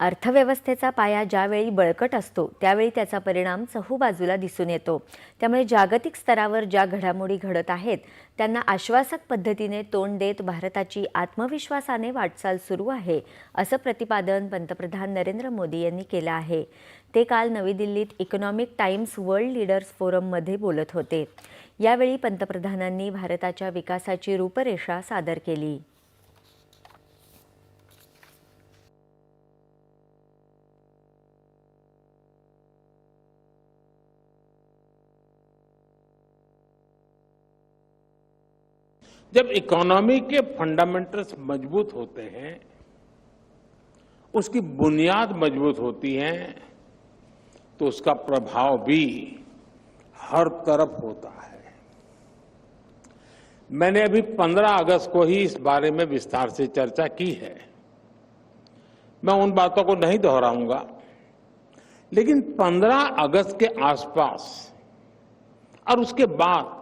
अर्थव्यवस्थेचा पाया ज्यावेळी बळकट असतो त्यावेळी त्याचा परिणाम चहूबाजूला दिसून येतो. त्यामुळे जागतिक स्तरावर ज्या घडामोडी घडत आहेत त्यांना आश्वासक पद्धतीने तोंड देत भारताची आत्मविश्वासाने वाटचाल सुरू आहे असं प्रतिपादन पंतप्रधान नरेंद्र मोदी यांनी केलं आहे. ते काल नवी दिल्लीत इकॉनॉमिक टाइम्स वर्ल्ड लीडर्स फोरममध्ये बोलत होते. यावेळी पंतप्रधानांनी भारताच्या विकासाची रूपरेषा सादर केली. जब इकोनॉमी के फंडामेंटल्स मज़बूत होते हैं, उसकी बुनियाद मज़बूत होती है तो उसका प्रभाव भी हर तरफ़ होता है। मैंने अभी 15 अगस्त को ही इस बारे में विस्तार से चर्चा की है। मैं उन बातों को नहीं दोहराऊँगा, लेकिन 15 अगस्त के आसपास और उसके बाद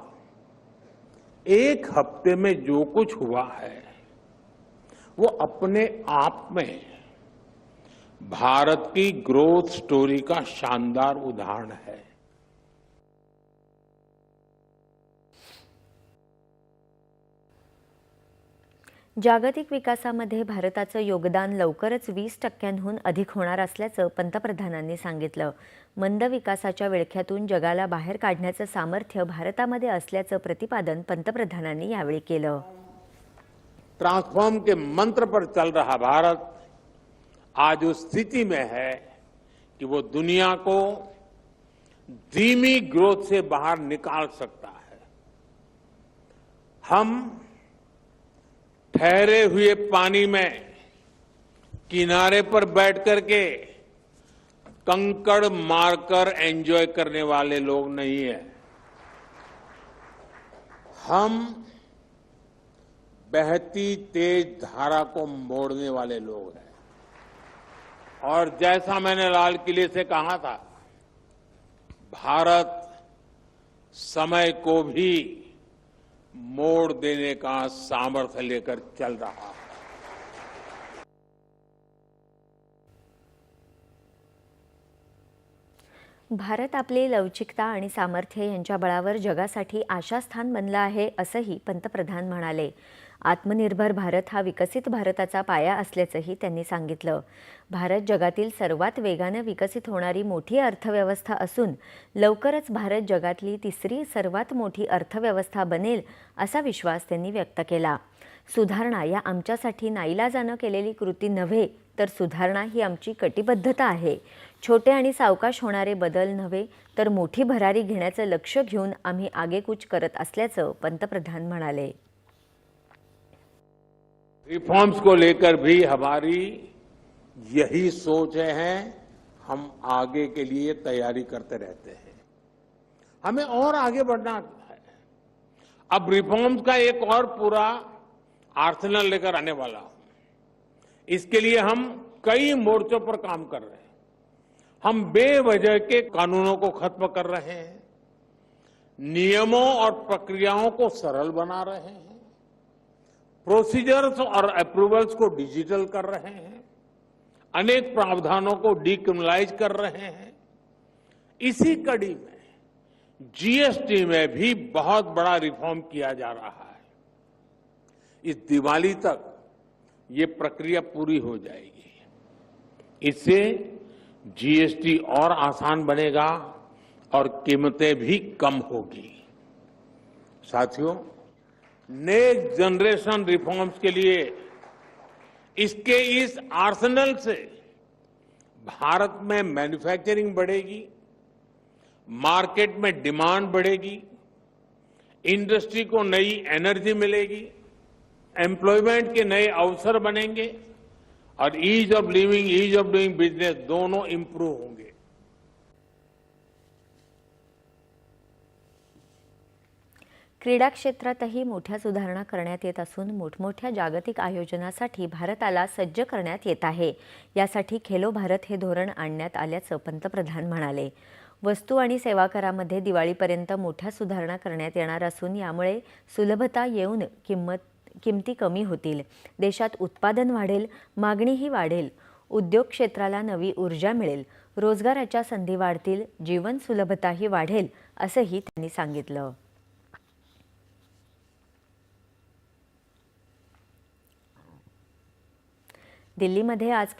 एक हफ़्ते में जो कुछ हुआ है, वो अपने आप में भारत की ग्रोथ स्टोरी का शानदार उदाहरण है। जागतिक विकासामध्ये भारताचं योगदान लवकरच वीस टक्क्यांहून अधिक होणार असल्याचं पंतप्रधानांनी सांगितलं. मंद विकासाच्या विळख्यातून जगाला बाहेर काढण्याचं सामर्थ्य भारतामध्ये असल्याचं प्रतिपादन पंतप्रधानांनी यावेळी केलं. ट्रांसफॉर्म के मंत्र पर चल रहा भारत आज उस स्थिति में है कि वो दुनिया को धीमी ग्रोथ से बाहर निकाल सकता है। हम ठहरे हुए पानी में किनारे पर बैठ करके कंकड़ मारकर एंजॉय करने वाले लोग नहीं है। हम बहती तेज धारा को मोड़ने वाले लोग हैं। और जैसा मैंने लाल किले से कहा था, भारत समय को भी मोड़ देने का सामर्थ्य लेकर चल रहा। है भारत आपली लवचिकता आणि सामर्थ्य यांच्या बळावर जगासाठी आशास्थान बनलं आहे असंही पंतप्रधान म्हणाले. आत्मनिर्भर भारत हा विकसित भारताचा पाया असल्याचंही त्यांनी सांगितलं. भारत जगातील सर्वात वेगानं विकसित होणारी मोठी अर्थव्यवस्था असून लवकरच भारत जगातली तिसरी सर्वात मोठी अर्थव्यवस्था बनेल असा विश्वास त्यांनी व्यक्त केला. सुधारणा या आमच्यासाठी नाईलाजानं केलेली कृती नव्हे तर सुधारणा ही आमची कटिबद्धता आहे. छोटे आणि सावकाश होणारे बदल नव्हे तर मोठी भरारी घेण्याचं लक्ष घेऊन आम्ही आगेकूच करत असल्याचं पंतप्रधान म्हणाले. रिफॉर्म्स को लेकर भी हमारी यही सोच है, हम आगे के लिए तैयारी करते रहते हैं। हमें और आगे बढ़ना है। अब रिफॉर्म्स का एक और पूरा आर्सेनल लेकर आने वाला हूँ। इसके लिए हम कई मोर्चों पर काम कर रहे हैं। हम बेवजह के कानूनों को खत्म कर रहे हैं। नियमों और प्रक्रियाओं को सरल बना रहे हैं। प्रोसीजर्स और अप्रूवल्स को डिजिटल कर रहे हैं। अनेक प्रावधानों को डीक्रिमिनलाइज कर रहे हैं। इसी कड़ी में जीएसटी में भी बहुत बड़ा रिफॉर्म किया जा रहा है। इस दिवाली तक ये प्रक्रिया पूरी हो जाएगी। इससे जीएसटी और आसान बनेगा और कीमतें भी कम होगी। साथियों नेक्स्ट जनरेशन रिफॉर्म्स के लिए इसके इस आर्सेनल से भारत में मैन्युफैक्चरिंग बढ़ेगी मार्केट में डिमांड बढ़ेगी इंडस्ट्री को नई एनर्जी मिलेगी एम्प्लॉयमेंट के नए अवसर बनेंगे और ease of living ease of doing business दोनों इंप्रूव होंगे। क्रीडा क्षेत्रातही मोठ्या सुधारणा करण्यात येत असून मोठमोठ्या जागतिक आयोजनासाठी भारताला सज्ज करण्यात येत आहे. यासाठी खेलो भारत हे धोरण आणण्यात आल्याचं पंतप्रधान म्हणाले. वस्तू आणि सेवा करामध्ये दिवाळीपर्यंत मोठ्या सुधारणा करण्यात येणार असून यामुळे सुलभता येऊन किंमत किमती कमी होतील. देशात उत्पादन वाढेल मागणीही वाढेल. उद्योग क्षेत्राला नवी ऊर्जा मिळेल. रोजगाराच्या संधी वाढतील जीवन सुलभताही वाढेल असंही त्यांनी सांगितलं. दिल्लीमध्ये आज